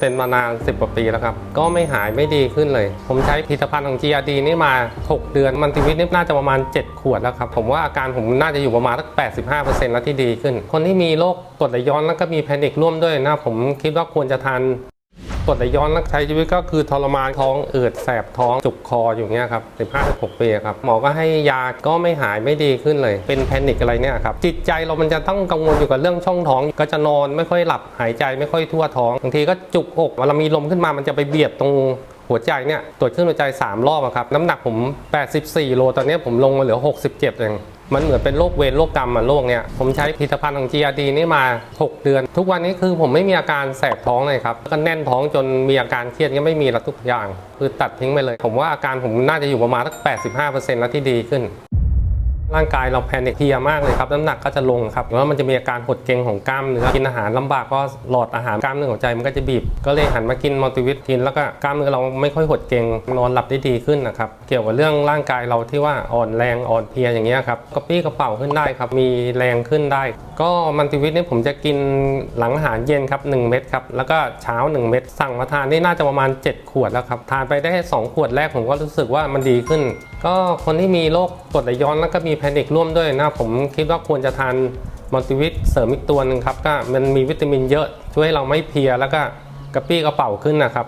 เป็นมานาน 10กว่าปีแล้วครับ ก็ไม่หายไม่ดีขึ้นเลย ผมใช้ผลิตภัณฑ์ของ GRD นี่มา 6 เดือน มันติวิตนี่น่าจะประมาณ 7 ขวดแล้วครับ ผมว่าอาการผมน่าจะอยู่ประมาณสัก85%แล้วที่ดีขึ้น คนที่มีโรคกรดไหลย้อนแล้วก็มีแพนิคร่วมด้วยนะผมคิดว่าควรจะทาน กรดไหลย้อนแล้วใช้ชีวิตก็คือทรมานท้องอืดแสบท้องจุกคออยู่เงี้ยครับ15-16ปีครับหมอก็ให้ยาก็ไม่หายไม่ดีขึ้นเลย เป็นแพนิคอะไรเนี่ยครับจิตใจเรามันจะต้องกังวลอยู่กับเรื่องช่องท้อง ก็จะนอนไม่ค่อยหลับหายใจไม่ค่อยทั่วท้องบางทีก็จุกอกเวลามีลมขึ้นมามันจะไปเบียดตรงหัวใจเนี่ยตรวจขึ้นหัวใจ 3 รอบครับน้ำหนักผม 84 โลตอนนี้ผมลงมาเหลือ 67เอง มันเหมือนเป็นโรคเวรโรคกรรมอะโรคเนี้ยผมใช้ผลิตภัณฑ์ของ GRD นี่มา 6 เดือน ทุกวันนี้คือผมไม่มีอาการแสบท้องเลยครับก็แน่นท้องจนมีอาการเครียดก็ไม่มีละทุกอย่าง คือตัดทิ้งไปเลย ผมว่าอาการผมน่าจะอยู่ประมาณสัก85%แล้วที่ดีขึ้น ร่างกายเราแพนิคเพียมากเลยครับน้ำหนักก็จะลงครับแล้วมันจะมีอาการหดเกร็งของกล้ามเนื้อกินอาหารลำบากก็หลอดอาหารกล้ามเนื้อหัวใจมันก็จะบีบ ก็เลยหันมากินมัลติวิตกินแล้วก็กล้ามเนื้อเราไม่ค่อยหดเกร็งนอนหลับได้ดีขึ้นนะครับเกี่ยวกับเรื่องร่างกายเราที่ว่าอ่อนแรงอ่อนเพลียอย่างเงี้ยครับกระปี้กระเป๋าขึ้นได้ครับมีแรงขึ้นได้ ก็มัลติวิตนี่ผมจะกินหลังอาหารเย็นครับ 1 เม็ดครับ แล้วก็เช้า 1 เม็ดสั่งมาทานนี่น่าจะประมาณ 7 ขวดแล้วครับทานไปได้ 2 ขวดแรกผมก็รู้สึกว่ามันดีขึ้น ก็คนที่มีโรคกรดไหลย้อนแล้วก็มีแพนิคร่วมด้วยนะผมคิดว่าควรจะทานมัลติวิตเสริมอีกตัวหนึ่งครับก็มันมีวิตามินเยอะช่วยให้เราไม่เพลียแล้วก็กระปี้กระเป๋าขึ้นนะครับ